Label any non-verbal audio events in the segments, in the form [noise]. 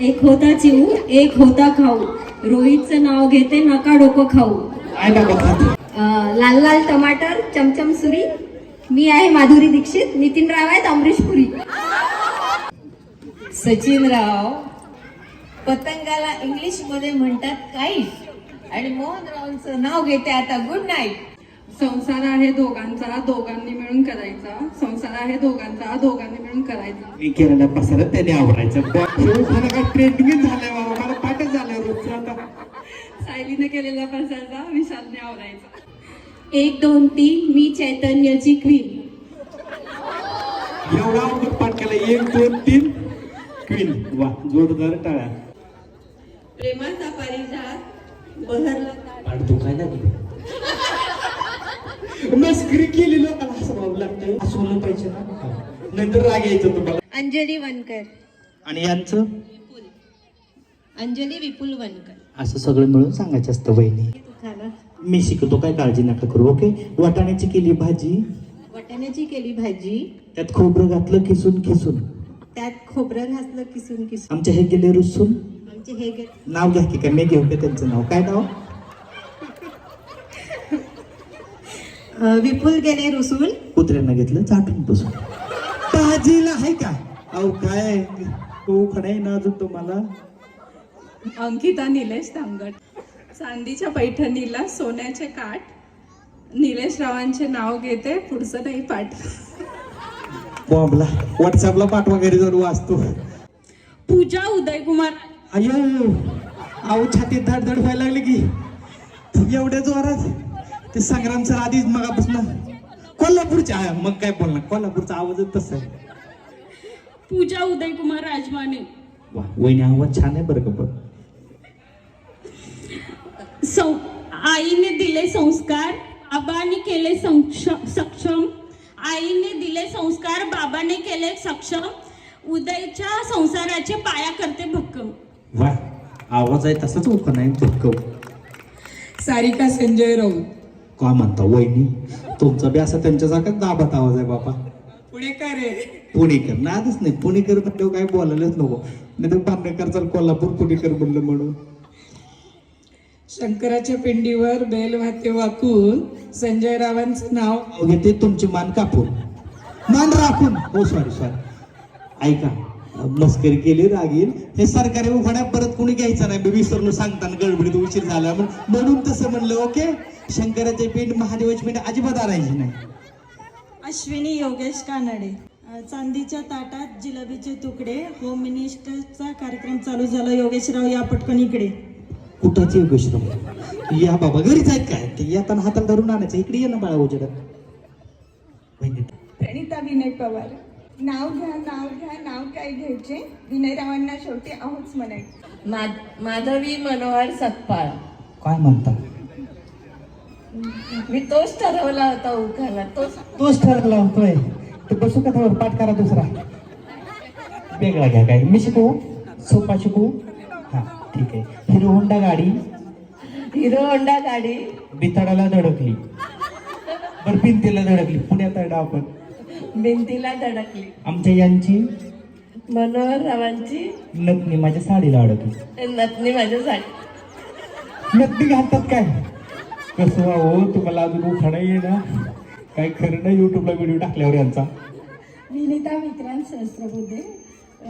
एक होता चिऊ एक होता खाऊ. रोहितचं नाव घेते नका डोकं खाऊ. अं, लाल लाल टमाटर चमचम सुरी. मी आहे माधुरी दीक्षित नितीन राव आहेत अमरीश पुरी. सचिन राव पतंगाला इंग्लिशमध्ये म्हणतात काईट आणि मोहन रावांचं नाव घेते आता गुड नाईट संसार आहे दोघांचा दोघांनी मिळून करायचा. संसार आहे दोघांचा दोघांनी मिळून करायचा. मी केलेला पसारा त्याने आवरायचं. काय ट्रेंडिंग झालंय बाबा. मला पाठच झालंय रोजचं आता. सायलीने केलेला पसारा विशालने आवरायचा. एक दोन तीन मी चैतन्याची क्वीन. एवढा अवघड पाठ केला. एक दोन तीन क्वीन. वा जोरदार टाळ्या. प्रेमाचा पारिजात बहरला. पाठ दुखायला लागली मस्करी केली लोकांना हसवावं लागतं हसवलं पाहिजे ना. नंतर राग यायचं तुम्हाला. अंजली वनकर. आणि यांचं? अंजली विपुल वनकर. असं सगळं मिळून सांगायचं असतं बहिणी मी शिकतो काय काळजी नका करू ओके? वाटाण्याची केली भाजी. वाटाण्याची केली भाजी. त्यात खोबरं घातलं किसून किसून. त्यात खोबरं घातलं किसून किसून. आमचे हे गेले रुसून. आमचे हे गे- नाव घ्या की काय मी घेऊ का त्यांचं नाव? काय नाव? विपुल गेले रुसून कुत्र्यांना घेतलं चाटून बसून. भाजीला आहे का? अहो काय? तो खडाय ना अजून तुम्हाला? अंकिता निलेश तांगट चांदीच्या पैठणीला सोन्याचे काठ. निलेश रावांचे नाव घेते पुढचं नाही पाठ. बॉम्बला. व्हॉट्सअपला पाठवा घरी जाऊन वाचतो पूजा उदयकुमार. अयो अहो छातीत धडधड व्हायला लागली की. एवढ्या जोरात. ते संग्राम सर आधीच मगापासून कोल्हापूरच्या मग काय बोलणार? कोल्हापूरचा आवाजच तसा आहे. पूजा उदयकुमार राजमाने. वा वहिनी आवाज छान आहे बरं का पण. सं आईने दिले संस्कार बाबाने केले संक्ष- सक्षम. आईने दिले संस्कार बाबाने केले सक्षम. उदयच्या संसाराचे पाया करते भक्कम. वा आवाज आहे तसाच ओपन आहे भक्कम सारिका संजय राऊत. का म्हणता वहिनी? तुमचा बी असा त्यांच्यासारखाच दाबात आवाज आहे बाबा पुणेकर आहे पुणेकर? नादच नाही. पुणेकर म्हटल्यावर काय बोलायलाच नको. नाही तर बांधकर चल कोल्हापूर पुणेकर म्हणलं म्हणून. शंकराच्या पिंडीवर बेल वाते वाकून. संजय रावांचं नाव घेते तुमची मान कापून. मान राखून. हो सॉरी सॉरी ऐका. मस्करी केली रागील हे सरकारी उघड्या परत कोणी घ्यायचं नाही. मी विसरलो सांगताना गडबडीत उशीर झाला म्हण- म्हणून तसं म्हणलं ओके? शंकराचे पिंड महादेवाची पिंड अजिबात आणायची नाही. अश्विनी योगेश कानडे. चांदीच्या ताटात जिलेबीचे तुकडे. होम मिनिस्टरचा कार्यक्रम चालू झाला. योगेशराव या पटकन इकडे. कुठाचे योगेश्वर या बाबा घरीच आहेत काय? ते येताना हाताला धरून आणायचं. इकडे ये ना बाळा उजेडात. प्रणिता विनय पवार. नाव घ्या नाव घ्या नाव काय घ्यायचे? विनयरावांना शेवटी आहोच म्हणायचे. मा- माधवी मनोहर सकपाळ काय म्हणता? मी तोच ठरवला होता उखाला तोच तोच ठरला होतोय. ते बसू का थोडं? पाठ करा दुसरा. वेगळा घ्या काय? मी शिकवू सोपा शिकवू हा ठीक आहे. हिरो होंडा गाडी. हिरो होंडा गाडी. बिथाडाला धडकली. बरं भिंतीला धडकली. पुण्यात आहे डाव आपण भिंतीला धडकली. आमच्या यांची मनोहर रावांची नथनी माझ्या साडीला अडकली. नतनी माझ्यासाठी नथनी घालतात काय? कसं हो तुम्हाला अजून उखाणा ये ना काय खरं नाही युट्यूबला व्हिडिओ टाकल्यावर यांचा. विनिता विक्रांत सहस्त्रबुद्धे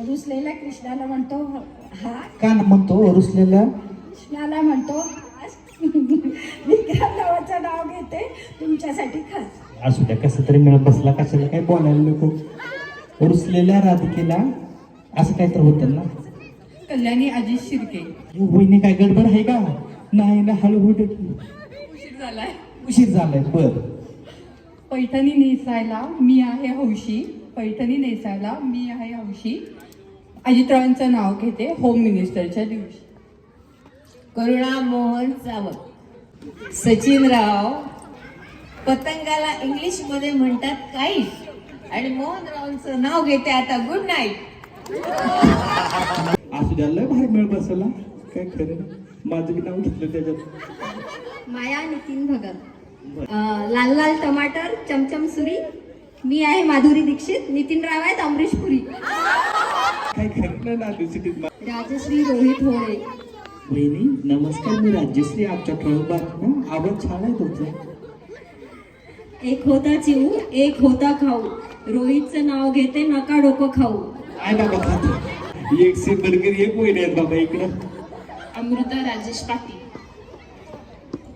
रुसलेल्या कृष्णाला म्हणतो हा. का ना म्हणतो? रुसलेल्या? कृष्णाला म्हणतो हास. [laughs] विक्रांत नावाचं नाव घेते तुमच्यासाठी खास. असू द्या कसं तरी मिळत बसला कशाला काय बोलायला नको. रुसलेल्या राधिकेला असं काय तर होतं ना. कल्याणी अजित शिर्के. वहिनी काय गडबड आहे का? नाही ना हळू होत उशीर झालाय. उशीर झालाय बर. पैठणी नेसायला मी आहे हौशी. पैठणी नेसायला मी आहे हौशी. अजितरावांचं नाव घेते होम मिनिस्टरच्या दिवशी. करुणा मोहन सावंत. सचिन राव पतंगाला इंग्लिशमध्ये म्हणतात काईट आणि मोहन रावांचं नाव घेते आता गुड नाईट. असू द्या लय बाहेर मिळ बसला काय खरं. माझं बी नाव घेतलं त्याच्यात. माया नितीन भगत. लाल लाल टमाटर चमचम सुरी. मी आहे माधुरी दीक्षित. नितीन राव आहेत अमरीश पुरी. काय खरं ना सिटीत राजश्री रोहित होळे. वहिनी नमस्कार मी राजश्री आमच्या ठळक बातम्या. आवाज छान आहे तुमचा. एक होता चिऊ एक होता खाऊ. रोहितचं नाव घेते नका डोकं खाऊ. काय बाबा खातो? एक से बर्गर एक आहेत बाबा इकडं. अमृता राजेश पाटील.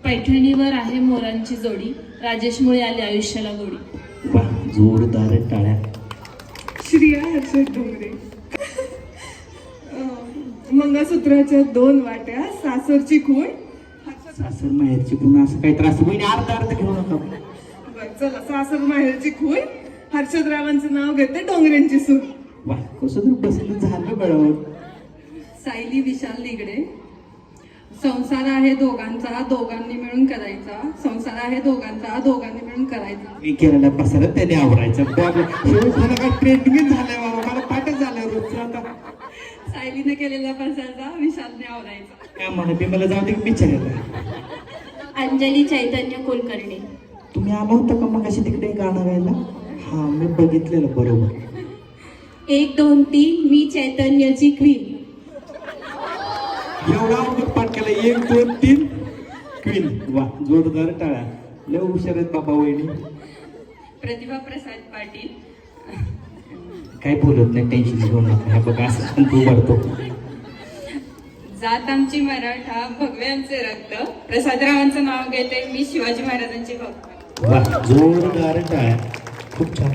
पैठणीवर आहे मोरांची जोडी. राजेशमुळे आले आयुष्याला गोडी. वा जोरदार टाळ्या. श्रिया हर्षद डोंगरे. मंगळसूत्राच्या दोन वाट्या सासरची खूण. सासर माहेरची पुन्हा असं काही त्रास वहिनी अर्धा अर्ध घेऊ नका. चला सासर माहेरची खूण हर्षदरावांचं नाव घेते डोंगऱ्यांची सून. वा कसं तर बसलं झालं बळावर सायली विशाल निगडे. संसार आहे दोघांचा दोघांनी मिळून करायचा. संसार आहे दोघांचा दोघांनी मिळून करायचा. मी केलेला पसारा त्याने आवरायचा. बाबा शेवट मला काय ट्रेंडिंग झालंय बाबा मला पाठच झालंय रोजचं आता. सायलीने केलेला पसारा विशालने आवरायचा. काय म्हणा मला जाऊ दे अंजली चैतन्य कुलकर्णी. तुम्ही आला होता का मग अशी तिकडे गाणं गायला? हा मी बघितलेलं बरोबर. एक दोन तीन मी चैतन्यची क्वीन. एवढा अवघड पाठ केला एक दोन तीन क्वीन. वा जोरदार टाळ्या. लय हुशार आहेत बाबा वहिनी. प्रतिभा प्रसाद पाटील. काय बोलत नाही टेन्शन घेऊ नका. बघा असं तू भरतो जात आमची मराठा भगवे आमचे रक्त. प्रसादरावांचं नाव घेते मी शिवाजी महाराजांची भक्त. वा जोरदार टाळ्या खूप छान.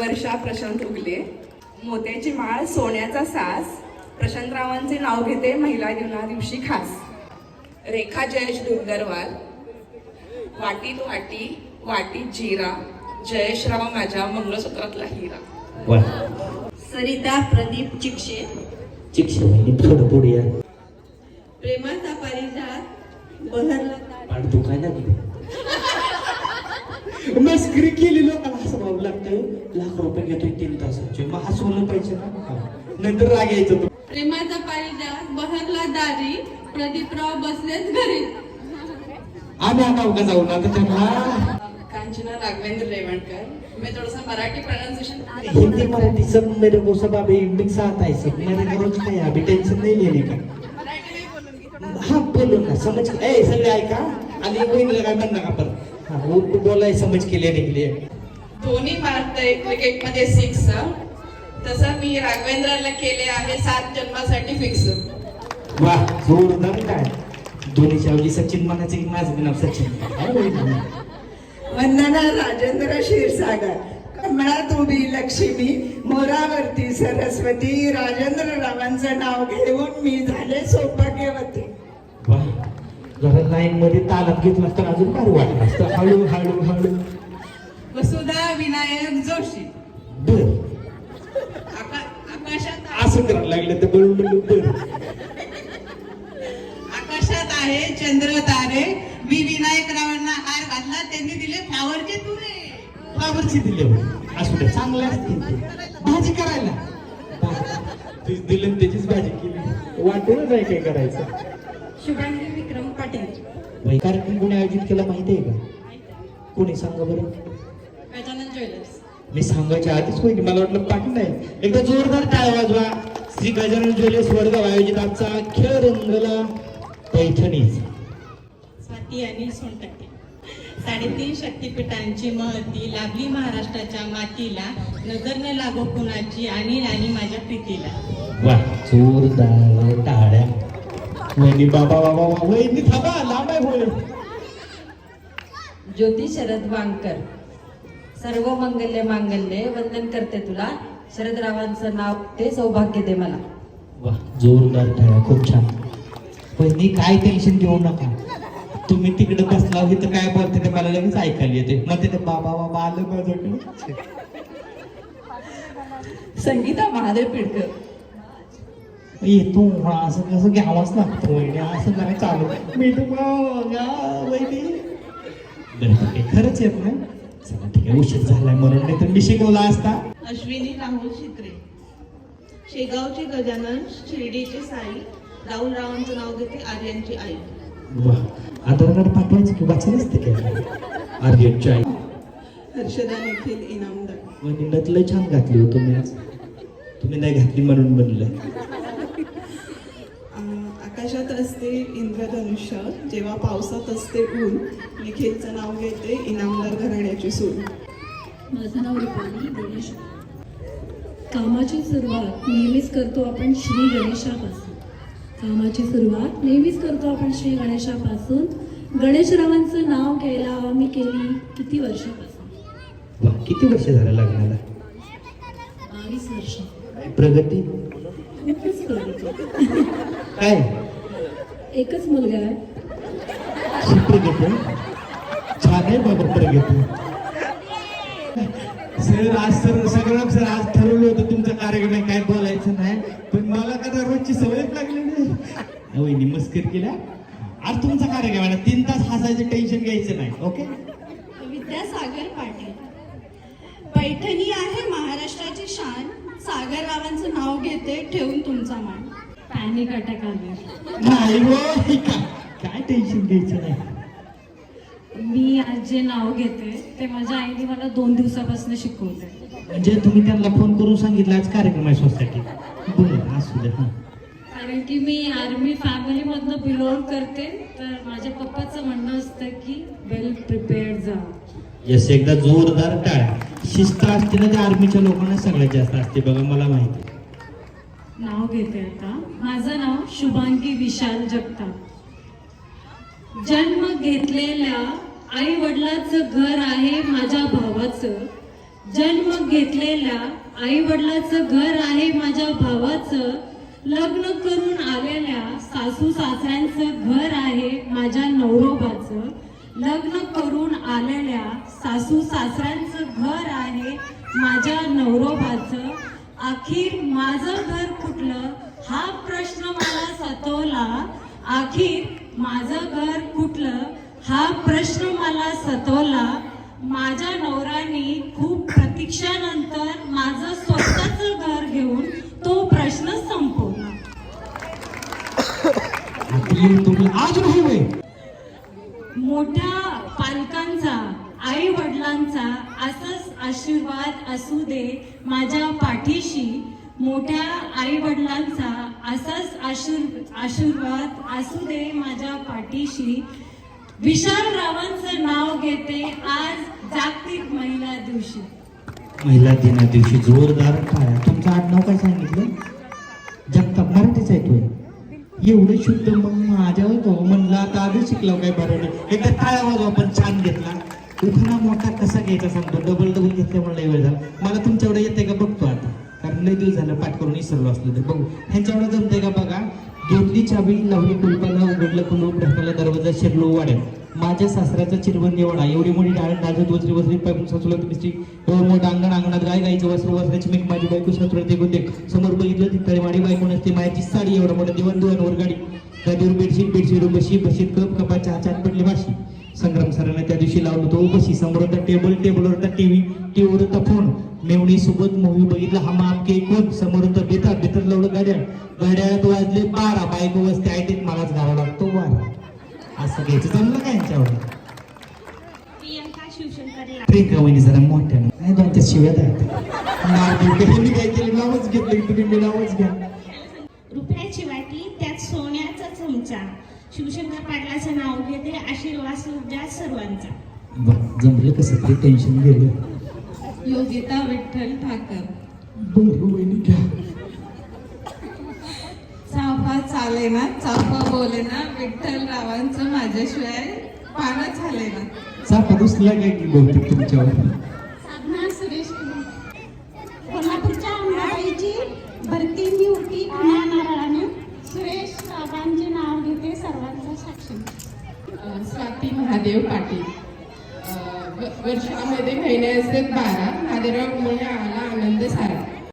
वर्षा प्रशांत उगले. मोत्याची माळ सोन्याचा सास. प्रशांतरावांचे नाव घेते महिला दिना दिवशी खास. रेखा जयेश डुंगरवाल वाटीत वाटी वाटीत जिरा. जयेशराव माझ्या मंगळसूत्रातला हिरा. वा. सरिता प्रदीप चिक्षे. शिक्षण वहिनी थोडं पुढे या प्रेमाचा पारिजात बहरला. पाठ तू काय मस्करी केली लोकांना हसवावं लागतं लाख रुपये घेतोय तीन तासाचे मग हसवलं पाहिजे ना. नंतर राग यायचं तो प्रेमाचा पारिजात बहरला दारी प्रदीपराव बसलेच घरी आम्ही आता उगा जाऊन आता त्यांना कांचना राघवेंद्र रेवणकर मी थोडंसं मराठी प्रोनाउन्सिएशन हिंदी मराठी सब मेरे को सब अभी मिक्स आता है सब मेरे को रोज काय अभी टेंशन नहीं लेने का हाँ बोलो ना समझ के ए सगळे ऐका आणि वहिनीला काय म्हणणार का पण हाँ वो तो बोला है समझ के लेने के लिए धोनी मारतय क्रिकेटमध्ये सिक्स तसं मी राघवेंद्रला केले आहे सात जन्मासाठी फिक्स वाह जोरदार काय. धोनीच्या ऐवजी सचिन म्हणायचं की माझं नाव सचिन? वंदना राजेंद्र क्षीरसागर कमळात उभी लक्ष्मी मोरावरती सरस्वती राजेंद्र रावांचं नाव घेऊन मी झाले सौभाग्यवती. वा जरा लाईन मध्ये तालात घेतला तर अजून फार वाटलं असतं. हळू हळू हळू. वसुधा विनायक जोशी. बर. आका- आकाशात असं करायला लागलं तर बळून बळून बर. आकाशात आहे चंद्र तारे. मी विनायक रावांना हार घातला त्यांनी दिले फ्लावरचे तुरे. फ्लावरची दिले असू दे चांगले असतील. ते. भाजी करायला. तीच दिली त्याचीच भाजी केली. वाटून नाही काय करायचं. शुभांगी पाटील. कार्यक्रम कोणी आयोजित केला माहिती आहे का? कोणी? सांगा बरं. गजानन ज्वेलर्स. मी सांगायच्या आधीच होईल मला वाटलं पाठी नाही एकदा जोरदार टाळ्या वाजवा. श्री गजानन ज्वेलर्स वडगाव आयोजित आजचा खेळ रंगला पैठणीच. स्वाती आणि सोनटक्के. साडेतीन शक्तिपीठांची महती लाभली महाराष्ट्राच्या मातीला नजर न लागो कुणाची आणि आणि माझ्या प्रीतीला. वा जोरदार टाळ्या. वहिनी बाबा बाबा बाबा वहिनी थांबा लांब आहे होय ज्योती शरद वांकर सर्व मंगल्य मांगल्य वंदन करते तुला. शरदरावांचं नाव ते सौभाग्य दे मला. वा जोरदार टाळ्या खूप छान. वहिनी काय टेन्शन घेऊ नका. तुम्ही तिकडे बसला इथं काय बोलते ते मला लगेच ऐकायला येते. मग ते बाबा बाबा आलं माझ्याकडे संगीता महादेव पिडकर येतो असं कसं घ्यावाच लागतं वहिनी असं काय चालू. मी तुम्हाला खरंच येत नाही चला ठीक आहे. उशीर झालाय म्हणून नाही तर मी शिकवला असता. अश्विनी राहुल शित्रे. शेगावचे गजानन शिर्डीचे साई राहुल रावांचं नाव घेते आर्यांची आई. वा. आधार कार्ड पाठवायचं की वाचायलाच ते काय? आर्यनची आई. हर्षदा निखिल इनामदार. लय छान घातली हो तुम्ही आज. तुम्ही नाही घातली म्हणून बनलं आकाशात असते इंद्रधनुष्य जेव्हा पावसात असते ऊन निखिलचं नाव घेते इनामदार घराण्याची सून. माझं नाव रुपाली गणेश. कामाची सुरुवात नेहमीच करतो आपण श्री गणेशापासून. कामाची सुरुवात नेहमीच करतो आपण श्री गणेशापासून. गणेशरावांचं नाव घ्यायला मी केली किती वर्षापासून? किती वर्ष झालं लग्नाला? बावीस वर्ष. प्रगती. काय? एकच मुलगा आहे. अशी प्रगती छान आहे बाबा प्रगती सर आज सर सगळं सर आज ठरवलं होतं तुमचा कार्यक्रम आहे काय बोलायचं नाही. पण मला का रोजची सवयच लागली नाही. वहिनी मस्कर केल्या. आज तुमचा कार्यक्रम आहे तीन तास हसायचं टेन्शन घ्यायचं नाही ओके विद्यासागर पाटील. पैठणी आहे महाराष्ट्राची शान. सागर रावांचं नाव घेते ठेवून तुमचा मान. पॅनिक अटॅक आले. नाही हो, हे काय काय टेन्शन घ्यायचं नाही. मी आज जे नाव घेते ते माझ्या आईने मला दोन दिवसापासून शिकवते म्हणजे तुम्ही त्यांना फोन करून सांगितलं आज कार्यक्रम आहे सोसायटी बरं असू दे हां. कारण की मी आर्मी फॅमिलीमधनं बिलॉंग करते तर माझ्या पप्पाचं म्हणणं असतं की वेल प्रिपेअर्ड जा. यस एकदा जोरदार टाळ्या. शिस्त असते ना त्या आर्मीच्या लोकांना सगळ्यात जास्त असते बघा मला माहिती नाव घेते आता. माझं नाव शुभांगी विशाल जगताप. जन्म घेतलेल्या आई वडिलाचं घर आहे माझ्या भावाचं. जन्म घेतलेल्या आई वडिलाचं घर आहे माझ्या भावाचं. लग्न करून आलेल्या सासू सासऱ्यांचं घर आहे माझ्या नवरोबाचं. लग्न करून आलेल्या सासू सासऱ्यांचं घर आहे माझ्या नवरोबाचं. अखेर माझं घर कुठलं? हा प्रश्न मला सतवला. अखेर माझं घर कुठलं? हा प्रश्न मला सतवला. माझ्या नवऱ्याने खूप प्रतीक्षानंतर माझं स्वतःचं घर घेऊन तो प्रश्न संपवला. [coughs] मोठ्या आई वडिलांचा असाच आशीर्वाद असू दे माझ्या पाठीशी मोठ्या आई वडिलांचा असाच आशीर् आशीर्वाद असू दे माझ्या पाठीशी. विशाल रावांचं नाव घेते आज जागतिक महिला दिवशी. महिला दिना दिवशी जोरदार पाया तुमचं आडनाव काय सांगितलं? जगताप मराठीच आहे तो. एवढं शुद्ध मग माझ्या होतो म्हणलं आता आधी शिकलो काय बरं एकदा काय आवाज आपण छान घेतला. उखाणा मोठा कसा घ्यायचा सांगतो? डबल डबल घेतल्यामुळे लय वेळ झाला. मला तुमच्याकडे येते का? बघतो आता. कारण लय दिवस झालं पाठ करून विसरलो असलो ते. बघू. ह्यांच्याकडे जमते का बघा? घेतली चावी लावली कुलपाला उघडलं कुलूप ढकलला दरवाजा शिरलो वाड्यात. माझ्या सासऱ्याचा चिरबंदी निवडा. एवढी मोठी डाळ डाळत वजरी वजरी पाय सासूला मिस्त्री. एवढं मोठं अंगण अंगणात गाय गायचं वस्त्र वस्त्राची मेक माझी बायको सासूला ते गुंदे समोर बघितलं तिकडे माडी बायको नसते. मायाची साडी एवढं मोठं. दिवण दुवांवर गाडी. गाडीवर बेडशीट बेडशीट बशी बशीत कप कपाच्या हातात पडली माशी. संग्राम सरांना त्या दिवशी लावलं होतं. बशी समोर होता टेबल टेबलवर होता टीव्ही टीव्हीवर होता फोन मेवणी सोबत मूवी बघितला. हा माप के कोण? समोर होतं बेता बेतात लावलं गाड्या. गाड्यात वाजले बारा. बायको वस्ते आयटीत मलाच घालावा लागतो बारा असं घ्यायचं. जमलं काय यांच्यावर? प्रियंका वहिनी जरा मोठ्यानं. नाही दोन त्या शिव्या द्या. नाव घेऊ का? मी काय केलं? नावच घेतलं. तुम्ही मी नावच घ्या. रुपयाची वाटी त्यात सोन्याचा चमचा. शिवशंकर पाटलाचं नाव घेते आशीर्वाद सुद्धा सर्वांचा. बरं जमलं कसं तरी टेन्शन गेलं योगिता विठ्ठल ठाकर. बरं वहिनी घ्या. चाफा चाले ना चाफा बोले ना विठ्ठल रावांचं माझ्याशिवाय पानं झाले ना. चापा दुसला काय की बहुतेक तुमच्यावर साधना सुरेश कोल्हापूरच्या अंबाबाईची भरती मी होती पुण्या नारळाने सुरेश रावांचे नाव घेते सर्वांचा साक्षी स्वाती महादेव पाटील. वर्षामध्ये महिने असतात बारा. महादेवमुळे आला आनंद सारा